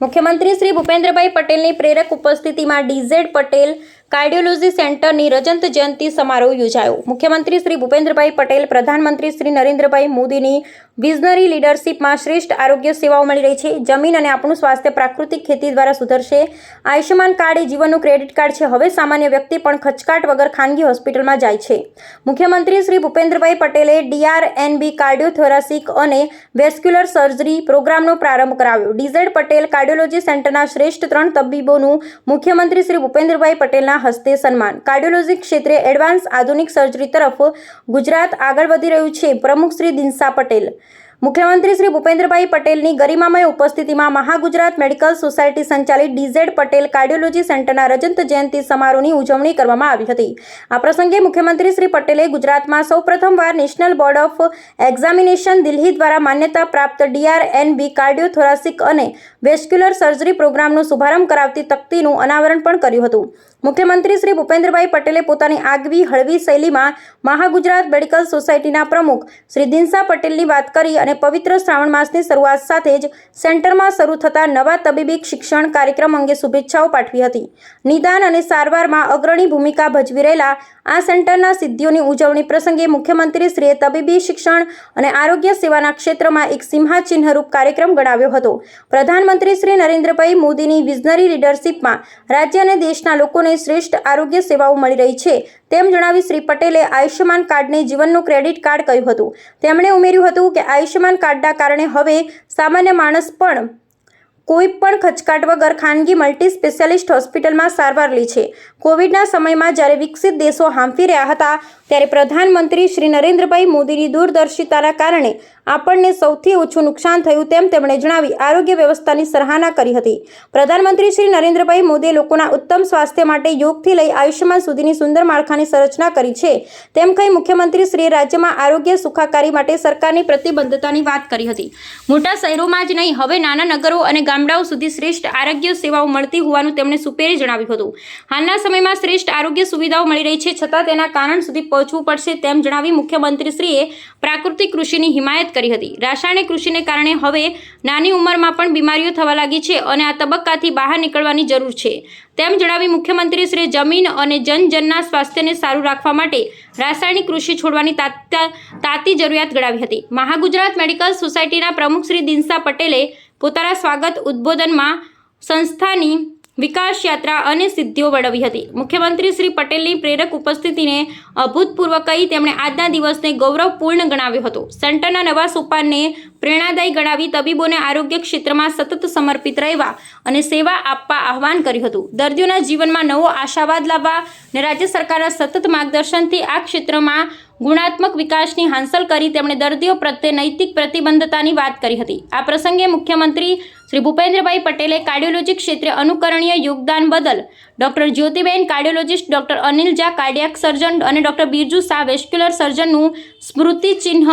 મુખ્યમંત્રી શ્રી ભૂપેન્દ્રભાઈ પટેલની પ્રેરક ઉપસ્થિતિમાં ડીઝેડ પટેલ કાર્ડિયોલોજી સેન્ટરની રજત જયંતિ સમારોહ યોજાયો. મુખ્યમંત્રી શ્રી ભૂપેન્દ્રભાઈ પટેલ, પ્રધાનમંત્રી શ્રી નરેન્દ્રભાઈ મોદીની વિઝનરી લીડરશિપમાં શ્રેષ્ઠ આરોગ્ય સેવાઓ મળી રહી છે. જમીન અને આપણું સ્વાસ્થ્ય પ્રાકૃતિક ખેતી દ્વારા સુધરશે. આયુષ્યમાન કાર્ડ એ જીવનનું ક્રેડિટ કાર્ડ છે. હવે સામાન્ય વ્યક્તિ પણ ખચકાટ વગર ખાનગી હોસ્પિટલમાં જાય છે. મુખ્યમંત્રી શ્રી ભૂપેન્દ્રભાઈ પટેલે ડીઆરએનબી કાર્ડિયોથોરાસિક અને વેસ્ક્યુલર સર્જરી પ્રોગ્રામનો પ્રારંભ કરાવ્યો. ડીઝેડ પટેલ કાર્ડિયોલોજી સેન્ટરના શ્રેષ્ઠ ત્રણ તબીબોનું મુખ્યમંત્રી શ્રી ભૂપેન્દ્રભાઈ પટેલના હસ્તે સન્માન. કાર્ડિયોલોજી ક્ષેત્રે એડવાન્સ આધુનિક સર્જરી તરફ ગુજરાત આગળ વધી રહ્યું છે. પ્રમુખ શ્રી દિનસા પટેલ મુખ્યમંત્રી શ્રી ભૂપેન્દ્રભાઈ પટેલની ગરિમામય ઉપસ્થિતિમાં મહાગુજરાત મેડિકલ સોસાયટી સંચાલિત ડીઝેડ પટેલ કાર્ડિયોલોજી સેન્ટરના રજત જયંતિ સમારોહની ઉજવણી કરવામાં આવી હતી. આ પ્રસંગે મુખ્યમંત્રી શ્રી પટેલે ગુજરાતમાં સૌપ્રથમવાર national board of examination Delhi દ્વારા માન્યતા પ્રાપ્ત ડીઆરએનબી કાર્ડિયોથોરાસિક અને વેસ્ક્યુલર સર્જરી પ્રોગ્રામનો શુભારંભ કરાવતી તકતીનું અનાવરણ પણ કર્યું હતું. મુખ્યમંત્રી શ્રી ભૂપેન્દ્રભાઈ પટેલે પોતાની આગવી હળવી શૈલીમાં મહાગુજરાત મેડિકલ સોસાયટીના પ્રમુખ શ્રી દિનસા પટેલની વાત કરી અને પવિત્ર શ્રાવણ માસની શરૂઆત સાથે જ સેન્ટરમાં શરૂ થતા નવા તબીબી શિક્ષણ કાર્યક્રમ અંગે શુભેચ્છાઓ પાઠવી હતી. નિદાન અને સારવારમાં અગ્રણી ભૂમિકા ભજવી રહેલા આ સેન્ટરના સિદ્ધિઓની ઉજવણી પ્રસંગે મુખ્યમંત્રીશ્રીએ તબીબી શિક્ષણ અને આરોગ્ય સેવાના ક્ષેત્રમાં એક સિંહાચિહ્નરૂપ કાર્યક્રમ ગણાવ્યો હતો. પ્રધાનમંત્રી શ્રી નરેન્દ્રભાઈ મોદીની વિઝનરી લીડરશિપમાં રાજ્ય અને દેશના લોકોને શ્રેષ્ઠ આરોગ્ય સેવાઓ મળી રહી છે. તેમ જણાવી શ્રી પટેલે આયુષ્યમાન કાર્ડને જીવનનું ક્રેડિટ કાર્ડ કહ્યું હતું. તેમણે ઉમેર્યું હતું કે આયુષ્યમાન કાર્ડના કારણે હવે સામાન્ય માણસ પણ કોઈ પણ ખચકાટ વગર ખાનગી મલ્ટી સ્પેશિયાલિસ્ટ હોસ્પિટલમાં સારવાર લે છે. કોવિડના સમયમાં જ્યારે વિકસિત દેશો હાંફી રહ્યા હતા, ત્યારે પ્રધાનમંત્રી શ્રી નરેન્દ્રભાઈ મોદીની દૂરદર્શિતાના કારણે આપણને સૌથી ઓછું નુકસાન થયું તેમ તેમણે જણાવી આરોગ્ય વ્યવસ્થાની સરાહના કરી હતી. પ્રધાનમંત્રી શ્રી નરેન્દ્રભાઈ મોદીએ લોકોના ઉત્તમ સ્વાસ્થ્ય માટે યોગથી લઈ આયુષ્યમાન સુધીની સુંદર માળખાની સંરચના કરી છે. તેમ કહી મુખ્યમંત્રી શ્રીએ રાજ્યમાં આરોગ્ય સુખાકારી માટે સરકારની પ્રતિબદ્ધતાની વાત કરી હતી. મોટા શહેરોમાં જ નહીં, હવે નાના નગરો અને ગામડાઓ સુધી શ્રેષ્ઠ આરોગ્ય સેવાઓ મળતી હોવાનું તેમણે સુપેરે જણાવ્યું હતું. હાલના સમયમાં શ્રેષ્ઠ આરોગ્ય સુવિધાઓ મળી રહી છે છતાં તેના કારણ સુધી પહોંચવું પડશે તેમ જણાવી મુખ્યમંત્રીશ્રીએ પ્રાકૃતિક કૃષિની હિમાયત કરી હતી. રાસાયણિક કૃષિને કારણે હવે નાની ઉંમરમાં પણ બીમારીઓ થવા લાગી છે અને આ તબક્કાથી બહાર નીકળવાની જરૂર છે. તેમ જણાવી મુખ્યમંત્રીશ્રીએ જમીન અને જનજનના સ્વાસ્થ્યને સારું રાખવા માટે રાસાયણિક કૃષિ છોડવાની તાતી જરૂરિયાત ગણાવી હતી. મહાગુજરાત મેડિકલ સોસાયટીના પ્રમુખ શ્રી દિનસા પટેલે પોતાના સ્વાગત ઉદ્બોધનમાં સંસ્થાની વિકાસ યાત્રા અને સિદ્ધિઓ વળવી હતી. મુખ્યમંત્રી શ્રી પટેલની પ્રેરક ઉપસ્થિતિને અભૂતપૂર્વ કહી તેમણે આજના દિવસને ગૌરવપૂર્ણ ગણાવ્યો હતો. સેન્ટરના નવા સોપાનને પ્રેરણાદાયી ગણાવી તબીબોને આરોગ્ય ક્ષેત્રમાં સતત સમર્પિત રહેવા અને સેવા આપવા આહવાન કર્યું હતું. દર્દીઓના જીવનમાં નવો આશાવાદ લાવવા અને રાજ્ય સરકારના સતત માર્ગદર્શનથી આ ક્ષેત્રમાં ગુણાત્મક વિકાસની હાંસલ કરી તેમણે દર્દીઓ પ્રત્યે નૈતિક પ્રતિબદ્ધતાની વાત કરી હતી. આ પ્રસંગે મુખ્યમંત્રી શ્રી ભૂપેન્દ્રભાઈ પટેલે કાર્ડિયોલોજી ક્ષેત્રે અનુકરણીય યોગદાન બદલ doctor Jyotiben, cardiologist doctor Anil Jha, cardiac surgeon અને ડોક્ટર બિરજુ શાહ, વેસ્ક્યુલર સર્જનનું સ્મૃતિચિહ્ન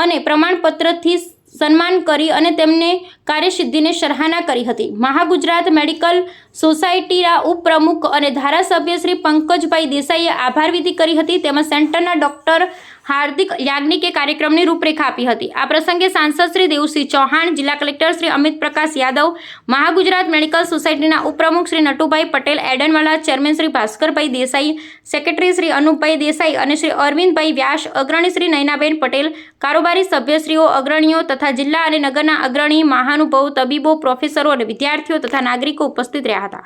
અને પ્રમાણપત્રથી સન્માન કરી અને તેમને કાર્યસિદ્ધિને સરાહના કરી હતી. મહાગુજરાત મેડિકલ સોસાયટીના ઉપપ્રમુખ અને ધારાસભ્ય શ્રી પંકજભાઈ દેસાઈએ આભાર વિધિ કરી હતી. તેમજ સેન્ટરના ડોક્ટર હાર્દિક યાજ્ઞિકે કાર્યક્રમની રૂપરેખા આપી હતી. આ પ્રસંગે સાંસદ શ્રી દેવસિંહ ચૌહાણ, જિલ્લા કલેક્ટર શ્રી અમિત પ્રકાશ યાદવ, મહાગુજરાત મેડિકલ સોસાયટીના ઉપપ્રમુખ શ્રી નટુભાઈ પટેલ, એડનવાલા ચેરમેન શ્રી ભાસ્કરભાઈ દેસાઈ, સેક્રેટરી શ્રી અનુપભાઈ દેસાઈ અને શ્રી અરવિંદભાઈ વ્યાસ, અગ્રણી શ્રી નયનાબેન પટેલ, કારોબારી સભ્યશ્રીઓ, અગ્રણીઓ તથા જિલ્લા અને નગરના અગ્રણી, મહાનુભાવો, તબીબો, પ્રોફેસરો અને વિદ્યાર્થીઓ તથા નાગરિકો ઉપસ્થિત રહ્યા હતા.